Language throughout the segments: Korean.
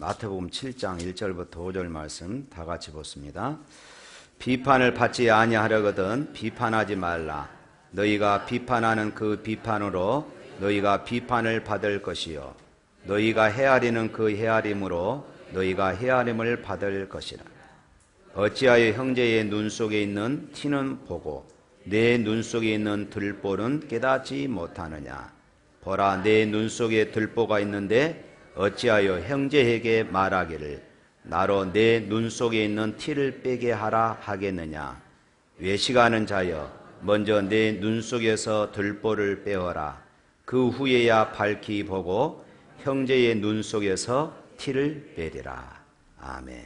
마태복음 7장 1절부터 5절 말씀 다 같이 보습니다. 비판을 받지 아니하려거든 비판하지 말라. 너희가 비판하는 그 비판으로 너희가 비판을 받을 것이요 너희가 헤아리는 그 헤아림으로 너희가 헤아림을 받을 것이라. 어찌하여 형제의 눈 속에 있는 티는 보고 내 눈 속에 있는 들보는 깨닫지 못하느냐? 보라 내 눈 속에 들보가 있는데 어찌하여 형제에게 말하기를 나로 내 눈 속에 있는 티를 빼게 하라 하겠느냐? 외식하는 자여 먼저 내 눈 속에서 들보를 빼어라. 그 후에야 밝히 보고 형제의 눈 속에서 티를 빼리라. 아멘.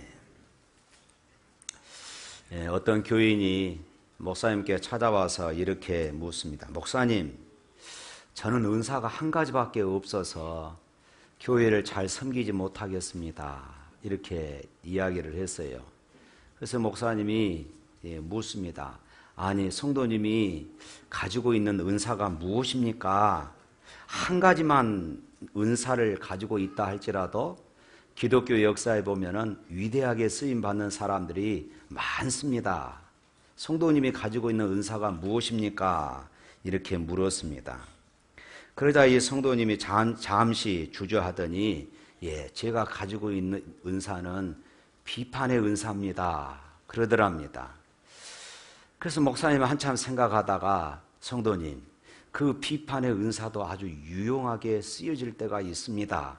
예, 어떤 교인이 목사님께 찾아와서 이렇게 묻습니다. 목사님, 저는 은사가 한 가지밖에 없어서 교회를 잘 섬기지 못하겠습니다. 이렇게 이야기를 했어요. 그래서 목사님이 예, 묻습니다. 아니, 성도님이 가지고 있는 은사가 무엇입니까? 한 가지만 은사를 가지고 있다 할지라도 기독교 역사에 보면은 위대하게 쓰임 받는 사람들이 많습니다. 성도님이 가지고 있는 은사가 무엇입니까? 이렇게 물었습니다. 그러자 이 성도님이 잠, 잠시 주저하더니 예, 제가 가지고 있는 은사는 비판의 은사입니다. 그러더랍니다. 그래서 목사님 한참 생각하다가 성도님, 그 비판의 은사도 아주 유용하게 쓰여질 때가 있습니다.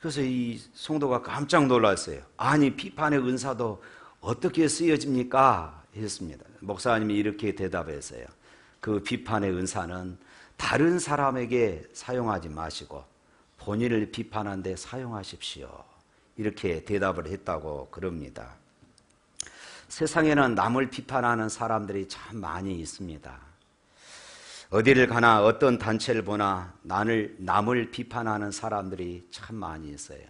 그래서 이 성도가 깜짝 놀랐어요. 아니, 비판의 은사도 어떻게 쓰여집니까? 했습니다. 목사님이 이렇게 대답했어요. 그 비판의 은사는 다른 사람에게 사용하지 마시고 본인을 비판하는데 사용하십시오. 이렇게 대답을 했다고 그럽니다. 세상에는 남을 비판하는 사람들이 참 많이 있습니다. 어디를 가나 어떤 단체를 보나 남을, 남을 비판하는 사람들이 참 많이 있어요.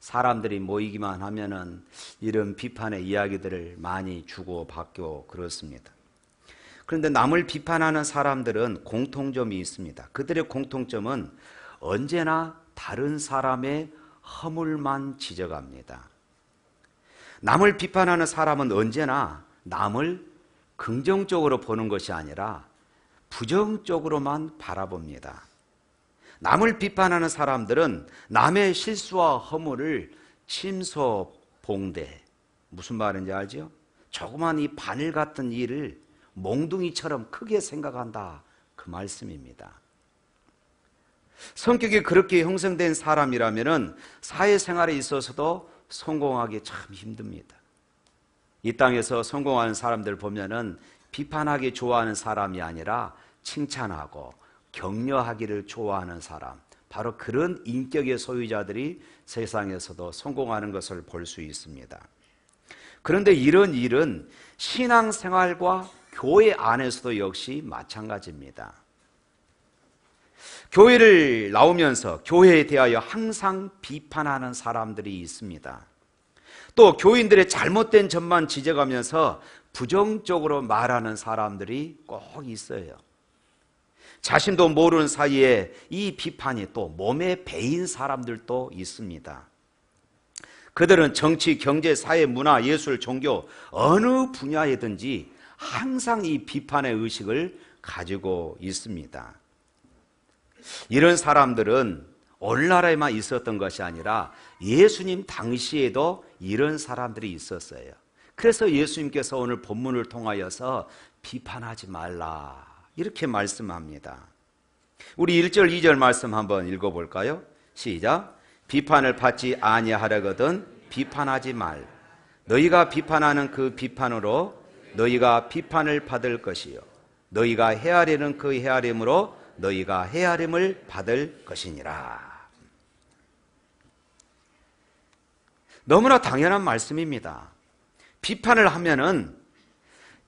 사람들이 모이기만 하면은 이런 비판의 이야기들을 많이 주고받고 그렇습니다. 그런데 남을 비판하는 사람들은 공통점이 있습니다. 그들의 공통점은 언제나 다른 사람의 허물만 지적합니다. 남을 비판하는 사람은 언제나 남을 긍정적으로 보는 것이 아니라 부정적으로만 바라봅니다. 남을 비판하는 사람들은 남의 실수와 허물을 침소 봉대 무슨 말인지 알죠? 조그만 이 바늘 같은 일을 몽둥이처럼 크게 생각한다 그 말씀입니다. 성격이 그렇게 형성된 사람이라면 사회생활에 있어서도 성공하기 참 힘듭니다. 이 땅에서 성공하는 사람들 보면은 비판하기 좋아하는 사람이 아니라 칭찬하고 격려하기를 좋아하는 사람, 바로 그런 인격의 소유자들이 세상에서도 성공하는 것을 볼 수 있습니다. 그런데 이런 일은 신앙생활과 교회 안에서도 역시 마찬가지입니다. 교회를 나오면서 교회에 대하여 항상 비판하는 사람들이 있습니다. 또 교인들의 잘못된 점만 지적하면서 부정적으로 말하는 사람들이 꼭 있어요. 자신도 모르는 사이에 이 비판이 또 몸에 배인 사람들도 있습니다. 그들은 정치, 경제, 사회, 문화, 예술, 종교 어느 분야에든지 항상 이 비판의 의식을 가지고 있습니다. 이런 사람들은 오늘날에만 있었던 것이 아니라 예수님 당시에도 이런 사람들이 있었어요. 그래서 예수님께서 오늘 본문을 통하여서 비판하지 말라. 이렇게 말씀합니다. 우리 1절, 2절 말씀 한번 읽어볼까요? 시작. 비판을 받지 아니하려거든 비판하지 말. 너희가 비판하는 그 비판으로 너희가 비판을 받을 것이요. 너희가 헤아리는 그 헤아림으로 너희가 헤아림을 받을 것이니라. 너무나 당연한 말씀입니다. 비판을 하면은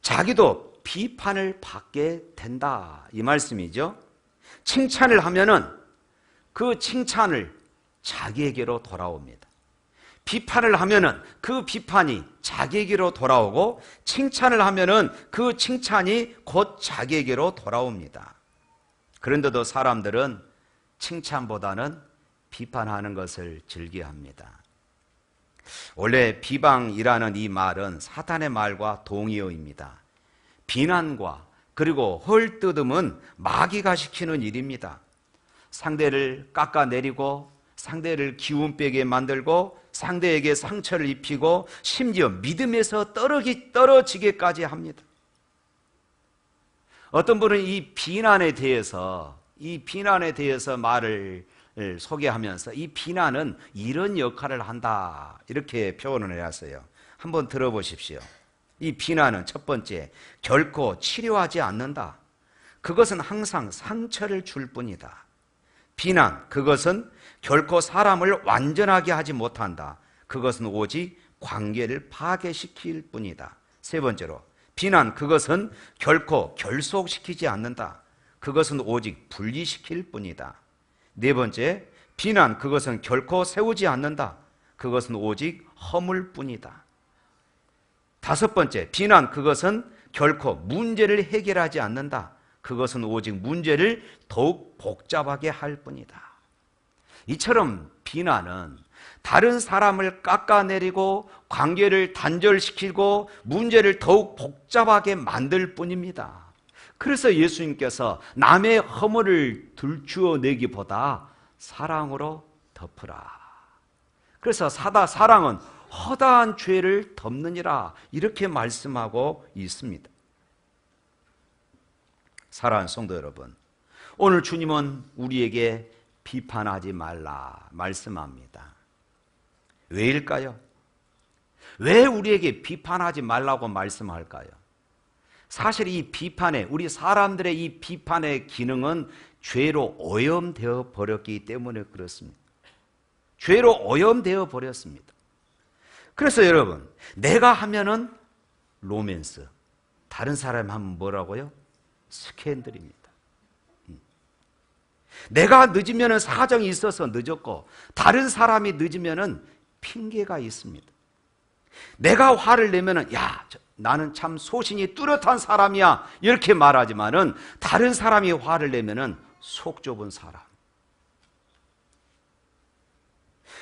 자기도 비판을 받게 된다. 이 말씀이죠. 칭찬을 하면은 그 칭찬을 자기에게로 돌아옵니다. 비판을 하면은 그 비판이 자기에게로 돌아오고 칭찬을 하면은 그 칭찬이 곧 자기에게로 돌아옵니다. 그런데도 사람들은 칭찬보다는 비판하는 것을 즐겨합니다. 원래 비방이라는 이 말은 사탄의 말과 동의어입니다. 비난과 그리고 헐뜯음은 마귀가 시키는 일입니다. 상대를 깎아내리고 상대를 기운 빼게 만들고 상대에게 상처를 입히고 심지어 믿음에서 떨어기, 떨어지게까지 합니다. 어떤 분은 이 비난에 대해서 이 비난에 대해서 말을 소개하면서 이 비난은 이런 역할을 한다 이렇게 표현을 해왔어요. 한번 들어보십시오. 이 비난은 첫 번째 결코 치료하지 않는다. 그것은 항상 상처를 줄 뿐이다. 비난 그것은 결코 사람을 완전하게 하지 못한다. 그것은 오직 관계를 파괴시킬 뿐이다. 세 번째로 비난 그것은 결코 결속시키지 않는다. 그것은 오직 분리시킬 뿐이다. 네 번째, 비난 그것은 결코 세우지 않는다. 그것은 오직 허물 뿐이다. 다섯 번째, 비난 그것은 결코 문제를 해결하지 않는다. 그것은 오직 문제를 더욱 복잡하게 할 뿐이다. 이처럼 비난은 다른 사람을 깎아내리고 관계를 단절시키고 문제를 더욱 복잡하게 만들 뿐입니다. 그래서 예수님께서 남의 허물을 들추어 내기보다 사랑으로 덮으라. 그래서 사다 사랑은 허다한 죄를 덮느니라 이렇게 말씀하고 있습니다. 사랑하는 성도 여러분, 오늘 주님은 우리에게 비판하지 말라 말씀합니다. 왜일까요? 왜 우리에게 비판하지 말라고 말씀할까요? 사실 이 비판의 우리 사람들의 이 비판의 기능은 죄로 오염되어 버렸기 때문에 그렇습니다. 죄로 오염되어 버렸습니다. 그래서 여러분, 내가 하면은 로맨스, 다른 사람 하면 뭐라고요? 스캔들입니다. 음. 내가 늦으면 사정이 있어서 늦었고, 다른 사람이 늦으면 핑계가 있습니다. 내가 화를 내면은, 야, 나는 참 소신이 뚜렷한 사람이야. 이렇게 말하지만은, 다른 사람이 화를 내면은 속 좁은 사람.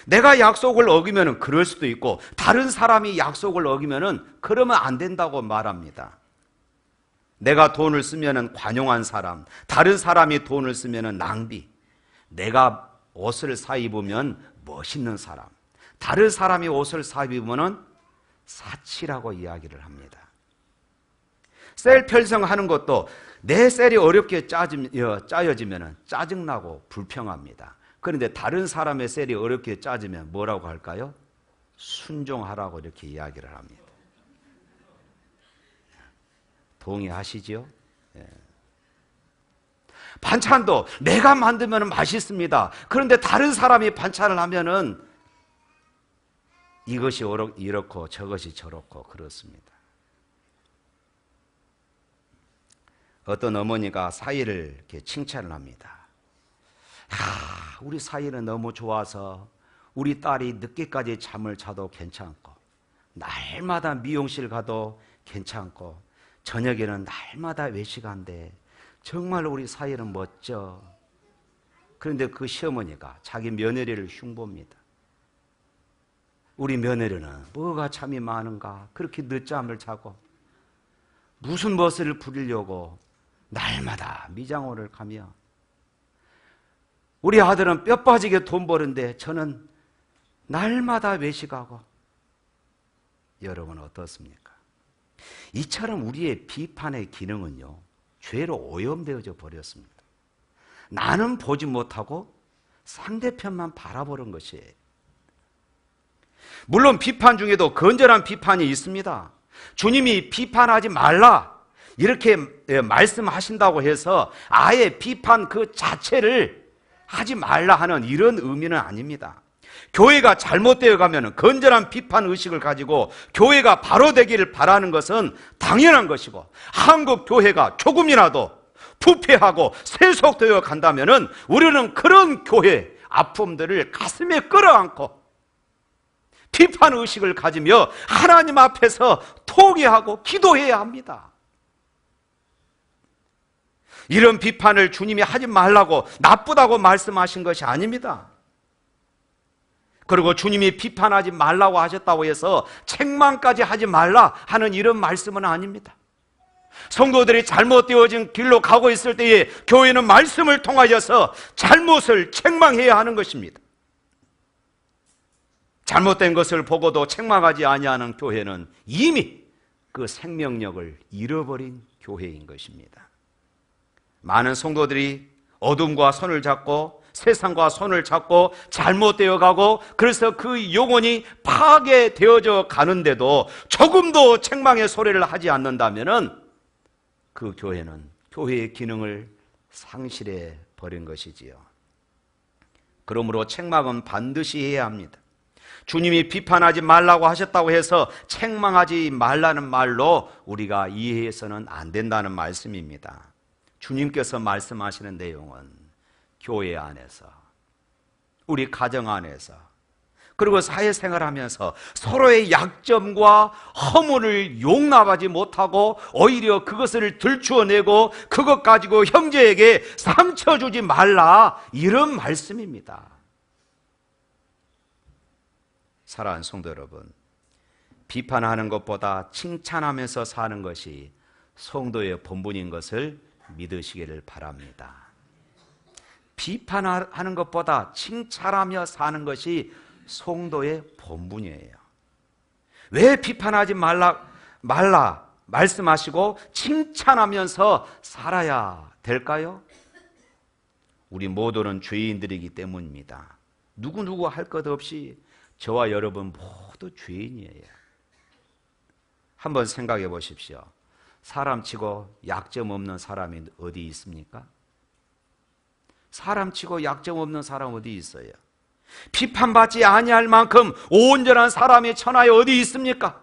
내가 약속을 어기면은 그럴 수도 있고, 다른 사람이 약속을 어기면은 그러면 안 된다고 말합니다. 내가 돈을 쓰면은 관용한 사람, 다른 사람이 돈을 쓰면은 낭비. 내가 옷을 사 입으면 멋있는 사람, 다른 사람이 옷을 사 입으면은 사치라고 이야기를 합니다. 셀 편성하는 것도 내 셀이 어렵게 짜여지면 짜증나고 불평합니다. 그런데 다른 사람의 셀이 어렵게 짜지면 뭐라고 할까요? 순종하라고 이렇게 이야기를 합니다. 동의하시죠? 예. 반찬도 내가 만들면 맛있습니다. 그런데 다른 사람이 반찬을 하면은 이것이 이렇고 저것이 저렇고 그렇습니다. 어떤 어머니가 사이를 이렇게 칭찬을 합니다. 아, 우리 사이는 너무 좋아서 우리 딸이 늦게까지 잠을 자도 괜찮고, 날마다 미용실 가도 괜찮고, 저녁에는 날마다 외식한데, 정말 우리 사이는 멋져. 그런데 그 시어머니가 자기 며느리를 흉보입니다. 우리 며느리는 뭐가 참이 많은가? 그렇게 늦잠을 자고, 무슨 멋을 부리려고 날마다 미장원을 가며 우리 아들은 뼈 빠지게 돈 버는데 저는 날마다 외식하고 여러분 어떻습니까? 이처럼 우리의 비판의 기능은요 죄로 오염되어져 버렸습니다. 나는 보지 못하고 상대편만 바라보는 것이에요. 물론 비판 중에도 건전한 비판이 있습니다. 주님이 비판하지 말라 이렇게 예, 말씀하신다고 해서 아예 비판 그 자체를 하지 말라 하는 이런 의미는 아닙니다. 교회가 잘못되어 가면 건전한 비판 의식을 가지고 교회가 바로 되기를 바라는 것은 당연한 것이고 한국 교회가 조금이라도 부패하고 세속되어 간다면 우리는 그런 교회 아픔들을 가슴에 끌어안고 비판 의식을 가지며 하나님 앞에서 토기하고 기도해야 합니다. 이런 비판을 주님이 하지 말라고 나쁘다고 말씀하신 것이 아닙니다. 그리고 주님이 비판하지 말라고 하셨다고 해서 책망까지 하지 말라 하는 이런 말씀은 아닙니다. 성도들이 잘못되어진 길로 가고 있을 때에 교회는 말씀을 통하여서 잘못을 책망해야 하는 것입니다. 잘못된 것을 보고도 책망하지 아니하는 교회는 이미 그 생명력을 잃어버린 교회인 것입니다. 많은 성도들이 어둠과 손을 잡고 세상과 손을 잡고 잘못되어 가고 그래서 그 영혼이 파괴되어져 가는데도 조금도 책망의 소리를 하지 않는다면은 그 교회는 교회의 기능을 상실해 버린 것이지요. 그러므로 책망은 반드시 해야 합니다. 주님이 비판하지 말라고 하셨다고 해서 책망하지 말라는 말로 우리가 이해해서는 안 된다는 말씀입니다. 주님께서 말씀하시는 내용은 교회 안에서, 우리 가정 안에서, 그리고 사회생활 하면서 서로의 약점과 허물을 용납하지 못하고 오히려 그것을 들추어내고 그것 가지고 형제에게 상처 주지 말라. 이런 말씀입니다. 사랑하는 성도 여러분, 비판하는 것보다 칭찬하면서 사는 것이 성도의 본분인 것을 믿으시기를 바랍니다. 비판하는 것보다 칭찬하며 사는 것이 성도의 본분이에요. 왜 비판하지 말라, 말라 말씀하시고 칭찬하면서 살아야 될까요? 우리 모두는 죄인들이기 때문입니다. 누구누구 할 것 없이 저와 여러분 모두 죄인이에요. 한번 생각해 보십시오. 사람 치고 약점 없는 사람이 어디 있습니까? 사람 치고 약점 없는 사람 어디 있어요? 비판받지 아니할 만큼 온전한 사람의 천하에 어디 있습니까?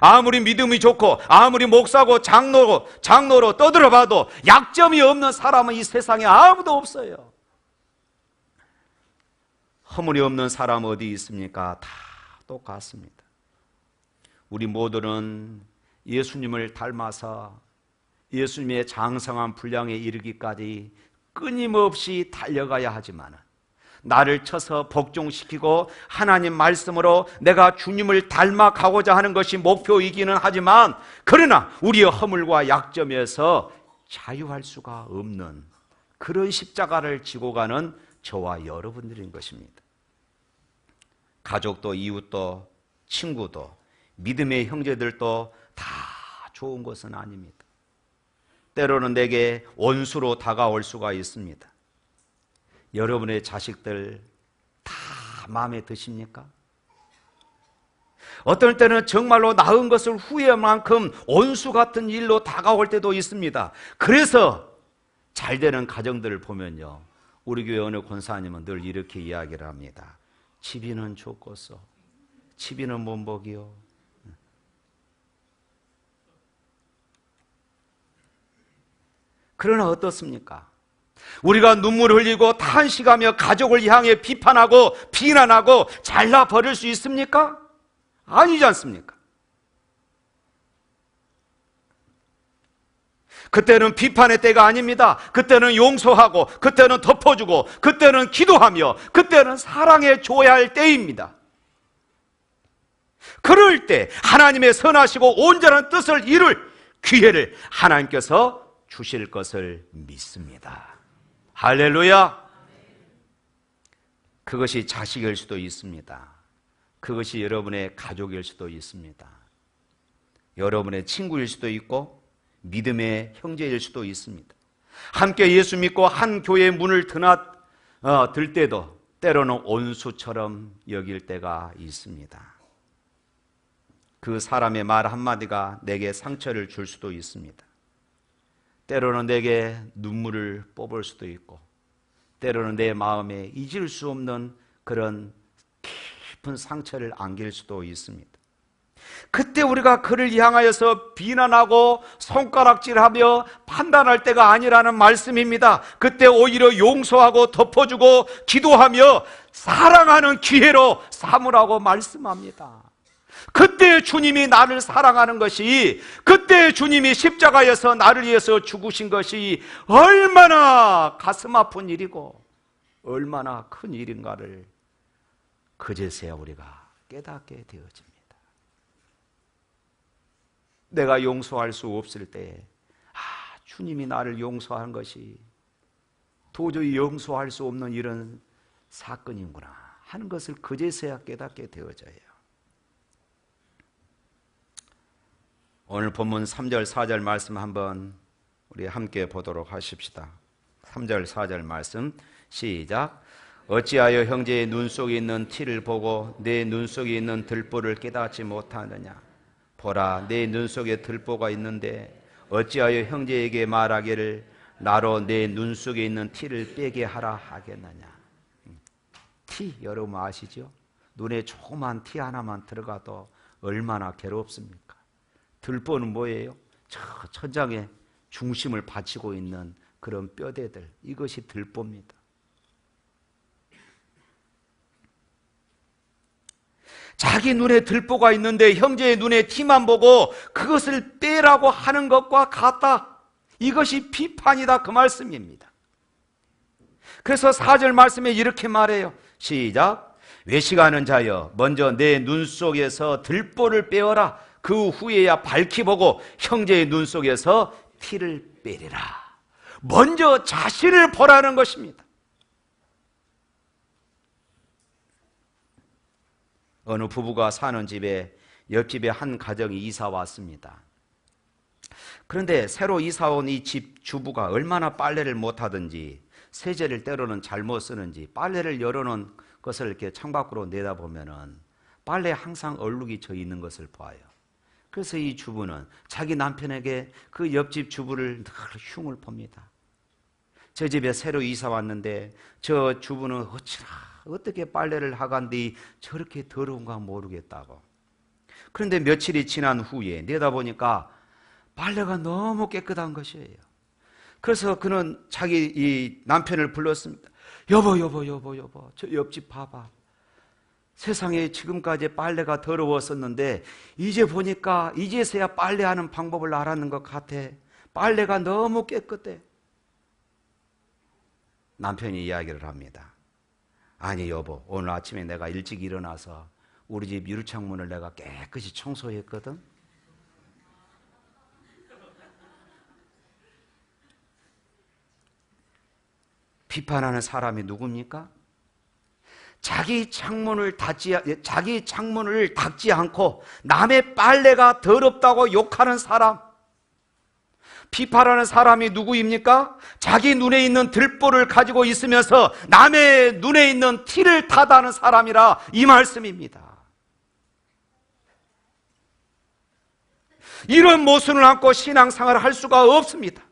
아무리 믿음이 좋고 아무리 목사고 장로로 장로로 떠들어봐도 약점이 없는 사람은 이 세상에 아무도 없어요. 허물이 없는 사람 어디 있습니까? 다 똑같습니다. 우리 모두는 예수님을 닮아서 예수님의 장성한 분량에 이르기까지 끊임없이 달려가야 하지만 나를 쳐서 복종시키고 하나님 말씀으로 내가 주님을 닮아 가고자 하는 것이 목표이기는 하지만 그러나 우리의 허물과 약점에서 자유할 수가 없는 그런 십자가를 지고 가는 저와 여러분들인 것입니다. 가족도 이웃도 친구도 믿음의 형제들도 다 좋은 것은 아닙니다. 때로는 내게 원수로 다가올 수가 있습니다. 여러분의 자식들 다 마음에 드십니까? 어떨 때는 정말로 낳은 것을 후회할 만큼 원수 같은 일로 다가올 때도 있습니다. 그래서 잘 되는 가정들을 보면요. 우리 교회 어느 권사님은 늘 이렇게 이야기를 합니다. 집이는 좋겠어. 집이는 몸복이요. 그러나 어떻습니까? 우리가 눈물 흘리고 탄식하며 가족을 향해 비판하고 비난하고 잘라 버릴 수 있습니까? 아니지 않습니까? 그때는 비판의 때가 아닙니다. 그때는 용서하고, 그때는 덮어주고, 그때는 기도하며, 그때는 사랑해 줘야 할 때입니다. 그럴 때 하나님의 선하시고 온전한 뜻을 이룰 기회를 하나님께서 주실 것을 믿습니다. 할렐루야! 그것이 자식일 수도 있습니다. 그것이 여러분의 가족일 수도 있습니다. 여러분의 친구일 수도 있고, 믿음의 형제일 수도 있습니다. 함께 예수 믿고 한 교회의 문을 드나, 어, 들 때도 때로는 온수처럼 여길 때가 있습니다. 그 사람의 말 한마디가 내게 상처를 줄 수도 있습니다. 때로는 내게 눈물을 뽑을 수도 있고, 때로는 내 마음에 잊을 수 없는 그런 깊은 상처를 안길 수도 있습니다. 그때 우리가 그를 향하여서 비난하고 손가락질하며 판단할 때가 아니라는 말씀입니다. 그때 오히려 용서하고 덮어주고 기도하며 사랑하는 기회로 삼으라고 말씀합니다. 그때 주님이 나를 사랑하는 것이 그때 주님이 십자가에서 나를 위해서 죽으신 것이 얼마나 가슴 아픈 일이고 얼마나 큰 일인가를 그제서야 우리가 깨닫게 되어집니다. 내가 용서할 수 없을 때, 아, 주님이 나를 용서한 것이 도저히 용서할 수 없는 이런 사건이구나 하는 것을 그제서야 깨닫게 되어져요. 오늘 본문 3절, 4절 말씀 한번 우리 함께 보도록 하십시다. 3절, 4절 말씀 시작. 어찌하여 형제의 눈 속에 있는 티를 보고 내 눈 속에 있는 들보를 깨닫지 못하느냐? 보라, 내 눈 속에 들보가 있는데 어찌하여 형제에게 말하기를 나로 내 눈 속에 있는 티를 빼게 하라 하겠느냐? 티 여러분 아시죠? 눈에 조그만 티 하나만 들어가도 얼마나 괴롭습니까? 들보는 뭐예요? 저 천장에 중심을 받치고 있는 그런 뼈대들 이것이 들보입니다. 자기 눈에 들보가 있는데 형제의 눈에 티만 보고 그것을 빼라고 하는 것과 같다. 이것이 비판이다 그 말씀입니다. 그래서 4절 말씀에 이렇게 말해요. 시작. 외식하는 자여 먼저 내 눈 속에서 들보를 빼어라. 그 후에야 밝히 보고 형제의 눈 속에서 티를 빼리라. 먼저 자신을 보라는 것입니다. 어느 부부가 사는 집에 옆집에 한 가정이 이사 왔습니다. 그런데 새로 이사 온 이 집 주부가 얼마나 빨래를 못 하든지 세제를 때로는 잘못 쓰는지 빨래를 열어놓은 것을 이렇게 창밖으로 내다보면은 빨래에 항상 얼룩이 져 있는 것을 봐요. 그래서 이 주부는 자기 남편에게 그 옆집 주부를 늘 흉을 봅니다. 저 집에 새로 이사 왔는데 저 주부는 어찌나 어떻게 빨래를 하간디 저렇게 더러운가 모르겠다고. 그런데 며칠이 지난 후에 내다보니까 빨래가 너무 깨끗한 것이에요. 그래서 그는 자기 이 남편을 불렀습니다. 여보, 여보, 여보, 여보, 저 옆집 봐봐. 세상에 지금까지 빨래가 더러웠었는데 이제 보니까 이제서야 빨래하는 방법을 알았는 것 같아. 빨래가 너무 깨끗해. 남편이 이야기를 합니다. 아니 여보, 오늘 아침에 내가 일찍 일어나서 우리 집 유리창문을 내가 깨끗이 청소했거든. 비판하는 사람이 누굽니까? 자기 창문을 닫지 자기 창문을 닫지 않고 남의 빨래가 더럽다고 욕하는 사람 비판하는 사람이 누구입니까? 자기 눈에 있는 들보를 가지고 있으면서 남의 눈에 있는 티를 타다는 사람이라 이 말씀입니다. 이런 모순을 안고 신앙생활을 할 수가 없습니다.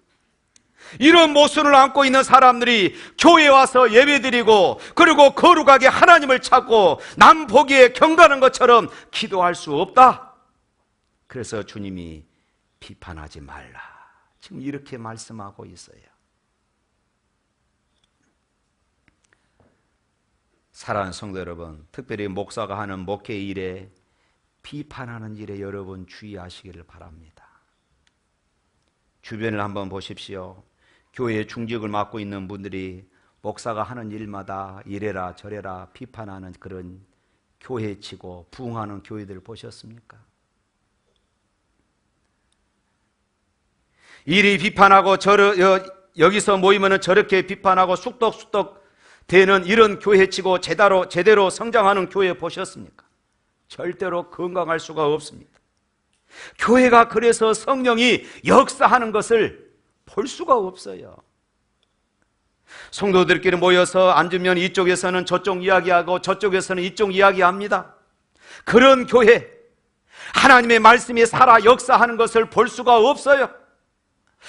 이런 모순을 안고 있는 사람들이 교회에 와서 예배드리고 그리고 거룩하게 하나님을 찾고 남 보기에 경가하는 것처럼 기도할 수 없다. 그래서 주님이 비판하지 말라. 지금 이렇게 말씀하고 있어요. 사랑하는 성도 여러분, 특별히 목사가 하는 목회 일에 비판하는 일에 여러분 주의하시기를 바랍니다. 주변을 한번 보십시오. 교회 중직을 맡고 있는 분들이 목사가 하는 일마다 이래라 저래라 비판하는 그런 교회치고 부흥하는 교회들 보셨습니까? 이리 비판하고 저러, 여기서 모이면 저렇게 비판하고 쑥덕쑥덕 되는 이런 교회치고 제대로, 제대로 성장하는 교회 보셨습니까? 절대로 건강할 수가 없습니다. 교회가 그래서 성령이 역사하는 것을 볼 수가 없어요. 성도들끼리 모여서 앉으면 이쪽에서는 저쪽 이야기하고 저쪽에서는 이쪽 이야기합니다. 그런 교회, 하나님의 말씀이 살아 역사하는 것을 볼 수가 없어요.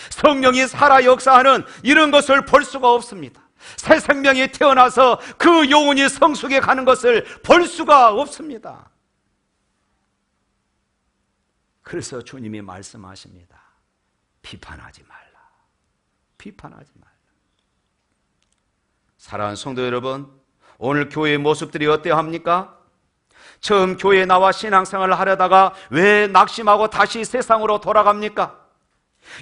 성령이 살아 역사하는 이런 것을 볼 수가 없습니다. 새 생명이 태어나서 그 영혼이 성숙해 가는 것을 볼 수가 없습니다. 그래서 주님이 말씀하십니다. 비판하지 말라. 비판하지 말라. 사랑하는 성도 여러분, 오늘 교회의 모습들이 어떠합니까? 처음 교회에 나와 신앙생활을 하려다가 왜 낙심하고 다시 세상으로 돌아갑니까?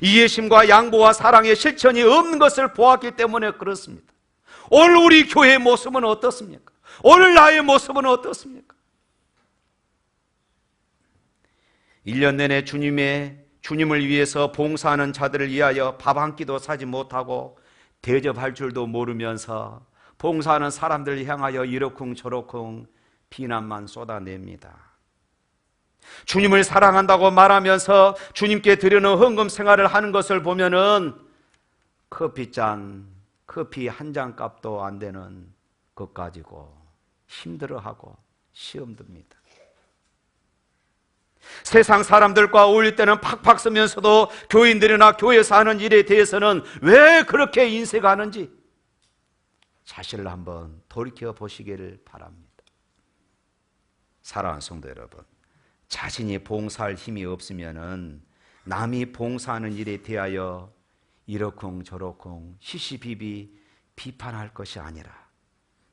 이해심과 양보와 사랑의 실천이 없는 것을 보았기 때문에 그렇습니다. 오늘 우리 교회의 모습은 어떻습니까? 오늘 나의 모습은 어떻습니까? 1년 내내 주님의 주님을 위해서 봉사하는 자들을 위하여 밥 한 끼도 사지 못하고 대접할 줄도 모르면서 봉사하는 사람들을 향하여 이러쿵 저러쿵 비난만 쏟아냅니다. 주님을 사랑한다고 말하면서 주님께 드리는 헌금 생활을 하는 것을 보면은 커피 잔, 커피 한 잔 값도 안 되는 것 가지고 힘들어하고 시험 듭니다. 세상 사람들과 어울릴 때는 팍팍 쓰면서도 교인들이나 교회에서 하는 일에 대해서는 왜 그렇게 인색하는지 자신을 한번 돌이켜 보시기를 바랍니다. 사랑하는 성도 여러분, 자신이 봉사할 힘이 없으면은 남이 봉사하는 일에 대하여 이러쿵 저러쿵 시시비비 비판할 것이 아니라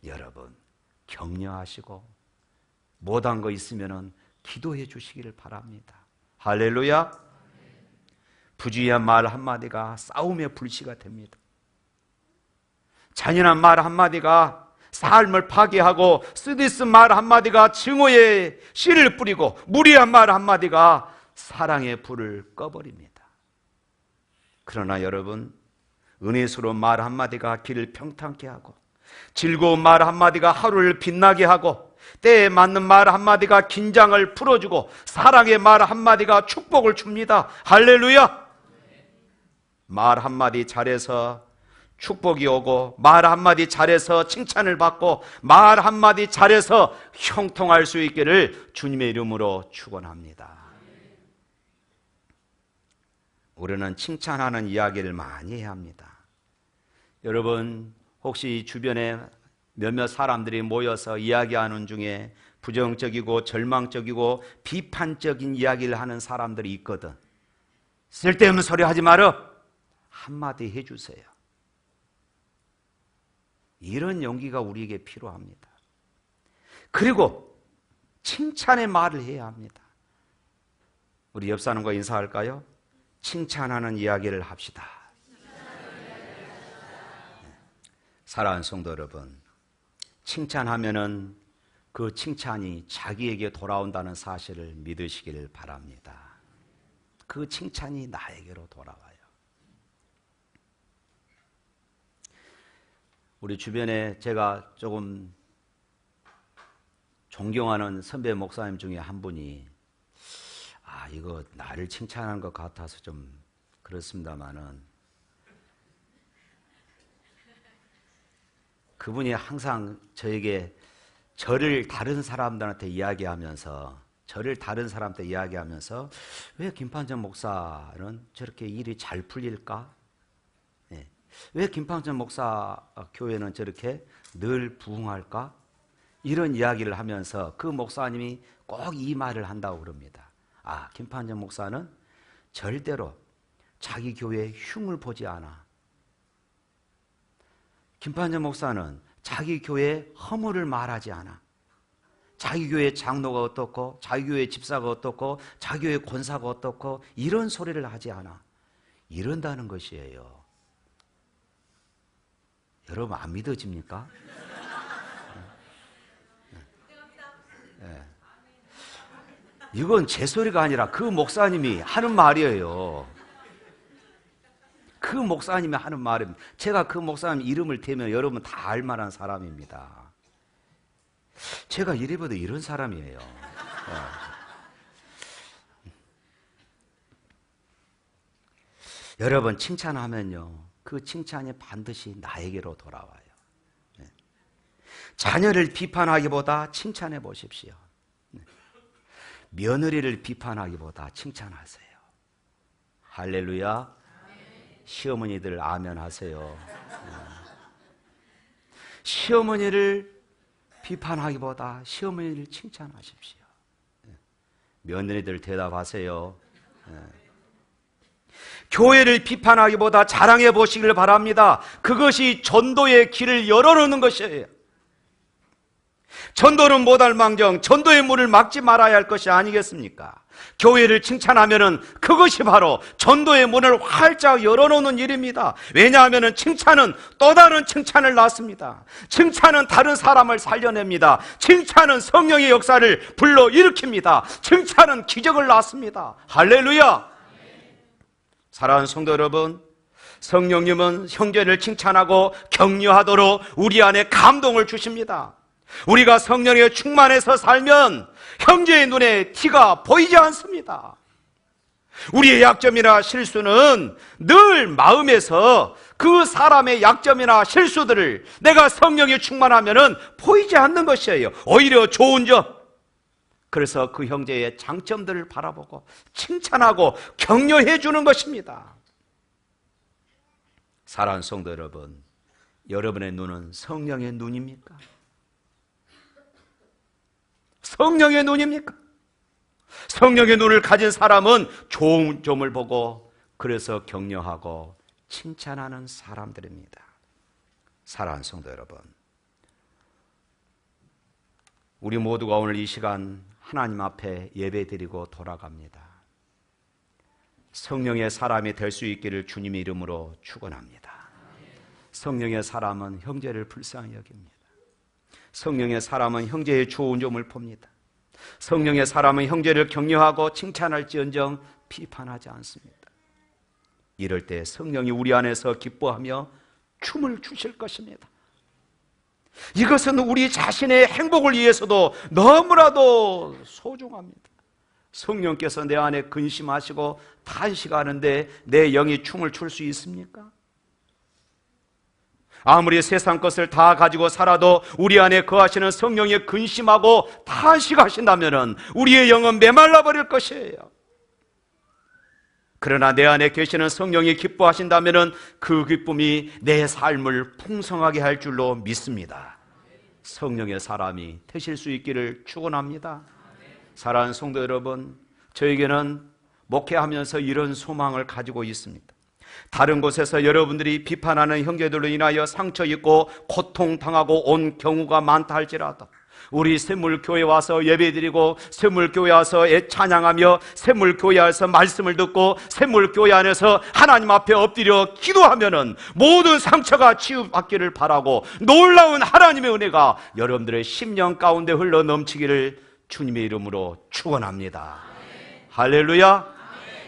여러분 격려하시고 못한 거 있으면은 기도해 주시기를 바랍니다. 할렐루야. 부주의한 말 한마디가 싸움의 불씨가 됩니다. 잔인한 말 한마디가 삶을 파괴하고 쓰디스 말 한마디가 증오의 씨를 뿌리고 무리한 말 한마디가 사랑의 불을 꺼버립니다. 그러나 여러분, 은혜스러운 말 한마디가 길을 평탄케 하고 즐거운 말 한마디가 하루를 빛나게 하고 때에 맞는 말 한마디가 긴장을 풀어주고 사랑의 말 한마디가 축복을 줍니다. 할렐루야! 말 한마디 잘해서 축복이 오고 말 한마디 잘해서 칭찬을 받고 말 한마디 잘해서 형통할 수 있기를 주님의 이름으로 축원합니다. 우리는 칭찬하는 이야기를 많이 해야 합니다. 여러분 혹시 주변에 몇몇 사람들이 모여서 이야기하는 중에 부정적이고 절망적이고 비판적인 이야기를 하는 사람들이 있거든. 쓸데없는 소리 하지 말어. 한마디 해주세요. 이런 용기가 우리에게 필요합니다. 그리고 칭찬의 말을 해야 합니다. 우리 옆 사람과 인사할까요? 칭찬하는 이야기를 합시다. 사랑하는 성도 여러분, 칭찬하면은 그 칭찬이 자기에게 돌아온다는 사실을 믿으시기를 바랍니다. 그 칭찬이 나에게로 돌아와요. 우리 주변에 제가 조금 존경하는 선배 목사님 중에 한 분이 아, 이거 나를 칭찬한 것 같아서 좀 그렇습니다만은 그분이 항상 저에게 저를 다른 사람들한테 이야기하면서 저를 다른 사람한테 이야기하면서 왜 김판전 목사는 저렇게 일이 잘 풀릴까? 네. 왜 김판전 목사 교회는 저렇게 늘 부흥할까? 이런 이야기를 하면서 그 목사님이 꼭 이 말을 한다고 그럽니다. 아, 김판전 목사는 절대로 자기 교회에 흉을 보지 않아. 김판전 목사는 자기 교회에 허물을 말하지 않아. 자기 교회 장로가 어떻고, 자기 교회 집사가 어떻고, 자기 교회 권사가 어떻고, 이런 소리를 하지 않아. 이런다는 것이에요. 여러분, 안 믿어집니까? 네. 이건 제 소리가 아니라 그 목사님이 하는 말이에요. 그 목사님이 하는 말입니다. 제가 그 목사님 이름을 대면 여러분 다 알만한 사람입니다. 제가 이래 봐도 이런 사람이에요. 네. 여러분 칭찬하면요. 그 칭찬이 반드시 나에게로 돌아와요. 네. 자녀를 비판하기보다 칭찬해 보십시오. 네. 며느리를 비판하기보다 칭찬하세요. 할렐루야. 시어머니들 아멘 하세요. 시어머니를 비판하기보다 시어머니를 칭찬하십시오. 며느리들 대답하세요. 교회를 비판하기보다 자랑해 보시길 바랍니다. 그것이 전도의 길을 열어놓는 것이에요. 전도는 못할 망정, 전도의 문을 막지 말아야 할 것이 아니겠습니까? 교회를 칭찬하면은 그것이 바로 전도의 문을 활짝 열어놓는 일입니다. 왜냐하면은 칭찬은 또 다른 칭찬을 낳습니다. 칭찬은 다른 사람을 살려냅니다. 칭찬은 성령의 역사를 불러 일으킵니다. 칭찬은 기적을 낳습니다. 할렐루야! 사랑하는 성도 여러분, 성령님은 형제를 칭찬하고 격려하도록 우리 안에 감동을 주십니다. 우리가 성령에 충만해서 살면 형제의 눈에 티가 보이지 않습니다. 우리의 약점이나 실수는 늘 마음에서 그 사람의 약점이나 실수들을 내가 성령에 충만하면은 보이지 않는 것이에요. 오히려 좋은 점. 그래서 그 형제의 장점들을 바라보고 칭찬하고 격려해 주는 것입니다. 사랑하는 성도 여러분, 여러분의 눈은 성령의 눈입니까? 성령의 눈입니까? 성령의 눈을 가진 사람은 좋은 점을 보고 그래서 격려하고 칭찬하는 사람들입니다. 사랑하는 성도 여러분, 우리 모두가 오늘 이 시간 하나님 앞에 예배드리고 돌아갑니다. 성령의 사람이 될 수 있기를 주님의 이름으로 축원합니다. 성령의 사람은 형제를 불쌍히 여깁니다. 성령의 사람은 형제의 좋은 점을 봅니다. 성령의 사람은 형제를 격려하고 칭찬할지언정 비판하지 않습니다. 이럴 때 성령이 우리 안에서 기뻐하며 춤을 추실 것입니다. 이것은 우리 자신의 행복을 위해서도 너무나도 소중합니다. 성령께서 내 안에 근심하시고 탄식하는데 내 영이 춤을 출 수 있습니까? 아무리 세상 것을 다 가지고 살아도 우리 안에 거하시는 성령이 근심하고 탄식하신다면 우리의 영은 메말라 버릴 것이에요. 그러나 내 안에 계시는 성령이 기뻐하신다면 그 기쁨이 내 삶을 풍성하게 할 줄로 믿습니다. 성령의 사람이 되실 수 있기를 축원합니다. 사랑하는 성도 여러분, 저에게는 목회하면서 이런 소망을 가지고 있습니다. 다른 곳에서 여러분들이 비판하는 형제들로 인하여 상처 입고 고통 당하고 온 경우가 많다 할지라도 우리 샘물교회 와서 예배드리고 샘물교회 와서 찬양하며 샘물교회 에서 말씀을 듣고 샘물교회 안에서 하나님 앞에 엎드려 기도하면은 모든 상처가 치유받기를 바라고 놀라운 하나님의 은혜가 여러분들의 심령 가운데 흘러 넘치기를 주님의 이름으로 축원합니다. 할렐루야.